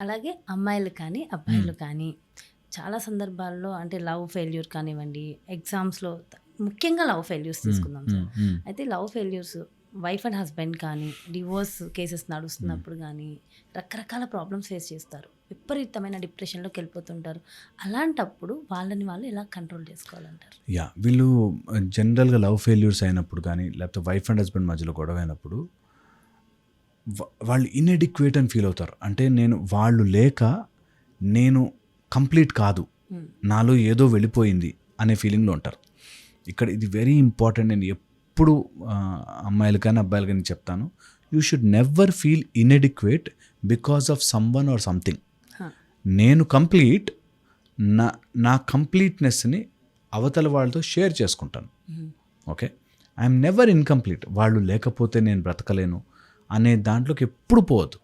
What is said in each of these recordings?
అలాగే అమ్మాయిలు కానీ, అబ్బాయిలు కానీ చాలా సందర్భాల్లో అంటే లవ్ ఫెయిల్యూర్ కానివ్వండి, ఎగ్జామ్స్‌లో ముఖ్యంగా లవ్ ఫెయిల్యూర్స్ హ్మ్. తీసుకుందాం సార్. హ్మ్. అయితే love failures wife and husband కానీ, డివోర్స్ కేసెస్ నడుస్తున్నప్పుడు గానీ, రకరకాల ప్రాబ్లమ్స్ ఫేస్ చేస్తారు. విపరీతమైన డిప్రెషన్‌లోకి వెళ్ళిపోతుంటారు. అలాంటప్పుడు వాళ్ళని వాళ్ళు ఎలా కంట్రోల్ చేసుకోవాలంటారు? యాహ్! వీళ్ళు జనరల్‌గా లవ్ ఫెయిల్యూర్స్ అయినప్పుడు కానీ, లేకపోతే వైఫ్ అండ్ హస్బెండ్ మధ్యలో గొడవ అయినప్పుడు వాళ్ళు ఇన్‌ఎడిక్వేట్ అని ఫీల్ అవుతారు. అంటే నేను వాళ్ళు లేక నేను కంప్లీట్ కాదు. హ్మ్. నాలో ఏదో వెళ్ళిపోయింది అనే ఫీలింగ్‌లో ఉంటారు. ఇక్కడ ఇది వెరీ ఇంపార్టెంట్ నేను ఎప్పుడు అమ్మాయిలు కానీ, అబ్బాయిలు కానీ చెప్తాను. You should never feel inadequate because of someone or something. నేను కంప్లీట్ నా నా కంప్లీట్‌నెస్‌ని అవతల వాళ్ళతో షేర్ చేసుకుంటాను. ఓకే. I'm never incomplete. వాళ్ళు లేకపోతే నేను బ్రతకలేను అనే దాంట్లోకి ఎప్పుడు పోదు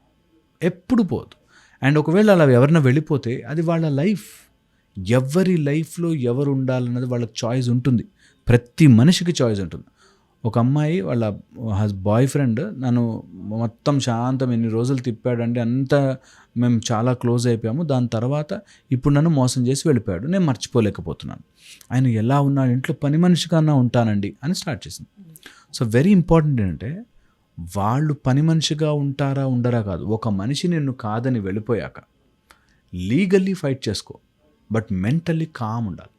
ఎప్పుడు పోదు అండ్ ఒకవేళ అలా ఎవరైనా వెళ్ళిపోతే అది వాళ్ళ లైఫ్. ఎవరి లైఫ్‌లో ఎవరు ఉండాలన్నది వాళ్ళకి చాయిస్ ఉంటుంది. ప్రతి మనిషికి చాయిస్ ఉంటుంది. ఒక అమ్మాయి వాళ్ళ హస్ బాయ్ ఫ్రెండ్ నన్ను మొత్తం శాంతం ఎన్ని రోజులు తిప్పాడంటే అంతా మేము చాలా క్లోజ్ అయిపోయాము. దాని తర్వాత ఇప్పుడు నన్ను మోసం చేసి వెళ్ళిపోయాడు. నేను మర్చిపోలేకపోతున్నాను. ఆయన ఎలా ఉన్నాడు ఇంట్లో పని మనిషికన్నా ఉంటానండి అని స్టార్ట్ చేసింది. సో వెరీ ఇంపార్టెంట్ ఏంటంటే వాళ్ళు పని మనిషిగా ఉంటారా ఉండరా కాదు. ఒక మనిషి నిన్ను కాదని వెళ్ళిపోయాక లీగల్లీ ఫైట్ చేసుకో. బట్ మెంటల్లీ కామ్ ఉండాలి.